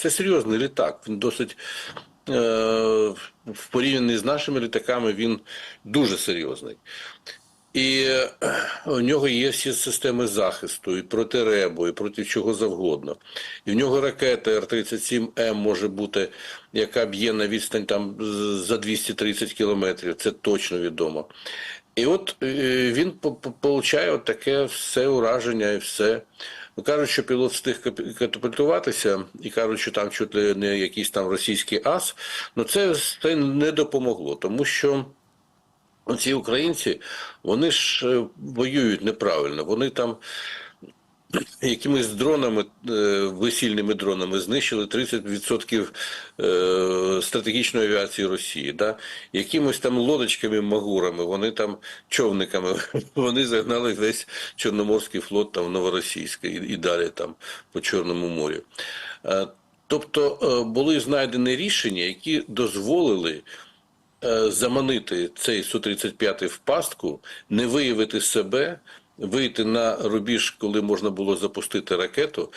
Це серйозний літак. Він досить е, в порівнянні з нашими літаками він дуже серйозний. І е, у нього є всі системи захисту, і проти ребу, і проти чого завгодно. І в нього ракета Р-37М може бути, яка б'є на відстань там за 230 кілометрів, це точно відомо. І от е, він по- по- получає таке все ураження і все. Ну, кажуть, що пілот встиг катапультуватися, і кажуть, що там чуть ли не якийсь там російський ас. Ну це, це не допомогло, тому що. Ці українці, вони ж е, воюють неправильно. Вони там якимись дронами, е, весільними дронами знищили 30% е, стратегічної авіації Росії. Да? Якимось там лодочками, магурами, вони там човниками, вони загнали весь Чорноморський флот там в Новоросійське і, і далі там по Чорному морю. Е, Тобто були знайдені рішення, які дозволили заманити цей Су-35 в пастку, не виявити себе, вийти на рубіж, коли можна було запустити ракету,